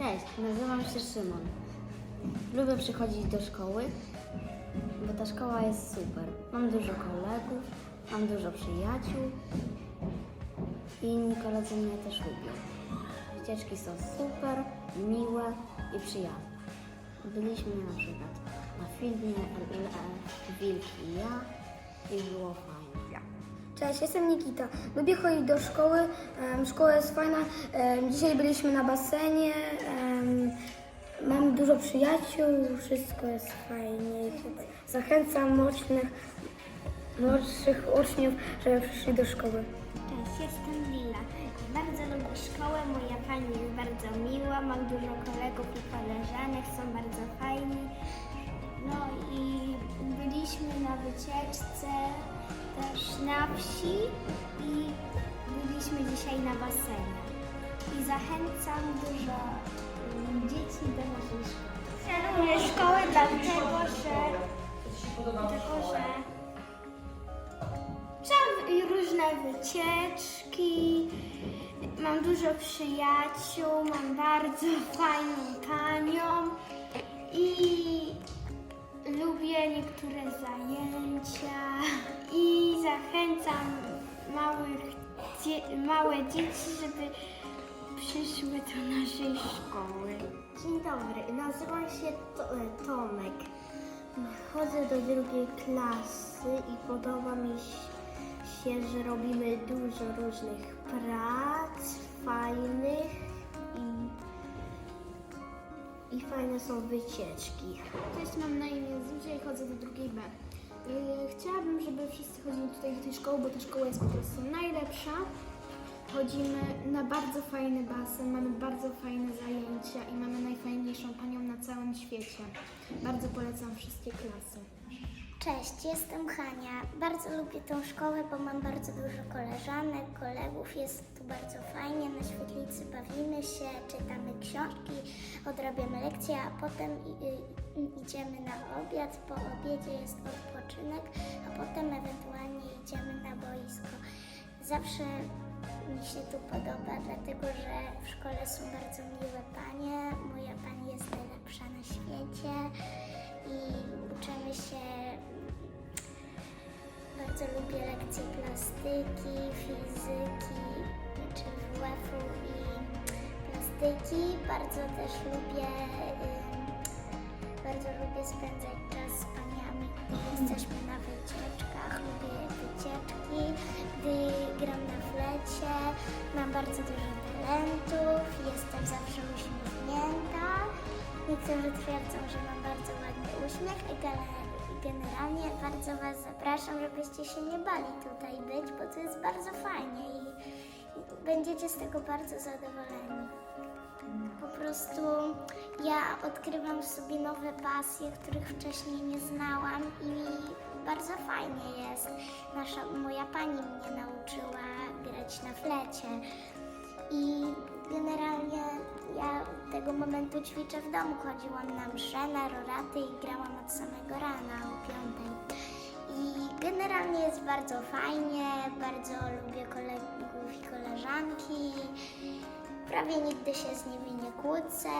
Cześć, nazywam się Szymon. Lubię przychodzić do szkoły, bo ta szkoła jest super. Mam dużo kolegów, mam dużo przyjaciół i inni koledzy mnie też lubią. Wycieczki są super, miłe i przyjazne. Byliśmy na przykład na filmie LL Wilk i ja i było fajnie. Cześć, jestem Nikita. Lubię chodzić do szkoły. Szkoła jest fajna. Dzisiaj byliśmy na basenie. Mam dużo przyjaciół. Wszystko jest fajnie. Zachęcam młodszych, młodszych uczniów, żeby przyszli do szkoły. Cześć, jestem Lila. Bardzo lubię szkołę, moja pani jest bardzo miła, mam dużo kolegów i koleżanek, są bardzo fajni. No i byliśmy na wycieczce na wsi i byliśmy dzisiaj na basenie. I zachęcam dużo dzieci do naszej szkoły. Lubię szkołę dlatego, że, dlatego, że Trzeba i różne wycieczki. Mam dużo przyjaciół, mam bardzo fajną panią i lubię niektóre zajęcia zachęcam małych, dzie- małe dzieci, żeby przyszły do naszej szkoły. Dzień dobry, nazywam się e, Tomek. Chodzę do drugiej klasy i podoba mi się, że robimy dużo różnych prac fajnych i, i fajne są wycieczki. Cześć, mam na imię Zuzia i chodzę do drugiej B. Yy, Chciałabym, żeby wszyscy chodzili tutaj do tej szkoły, bo ta szkoła jest po prostu najlepsza. Chodzimy na bardzo fajny basen, mamy bardzo fajne zajęcia i mamy najfajniejszą panią na całym świecie. Bardzo polecam wszystkie klasy. Cześć, jestem Hania. Bardzo lubię tą szkołę, bo mam bardzo dużo koleżanek, kolegów. Jest tu bardzo fajnie. Na świetlicy bawimy się, czytamy książki, odrabiamy lekcje, a potem idziemy na obiad. Po obiedzie jest odpoczynek, a potem ewentualnie idziemy na boisko. Zawsze mi się tu podoba, dlatego że w szkole są bardzo miłe panie. Moja pani jest bardzo lubię lekcje plastyki, fizyki czy WF-u i plastyki. Bardzo też lubię, bardzo lubię spędzać czas z paniami, gdy jesteśmy na wycieczkach. Lubię wycieczki, gdy gram na flecie. Mam bardzo dużo talentów, jestem zawsze uśmiechnięta. Niektórzy twierdzą, że mam bardzo ładny uśmiech i gale- generalnie bardzo Was zapraszam, żebyście się nie bali tutaj być, bo to jest bardzo fajnie i, będziecie z tego bardzo zadowoleni. Po prostu ja odkrywam w sobie nowe pasje, których wcześniej nie znałam i bardzo fajnie jest. Nasza, moja pani mnie nauczyła grać na flecie i generalnie ja tego momentu ćwiczę w domu. Chodziłam na msze, na roraty i grałam od samego rana o piątej. I generalnie jest bardzo fajnie, bardzo lubię kolegów i koleżanki. Prawie nigdy się z nimi nie kłócę.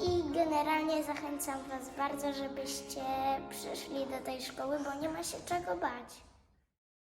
I generalnie zachęcam Was bardzo, żebyście przyszli do tej szkoły, bo nie ma się czego bać.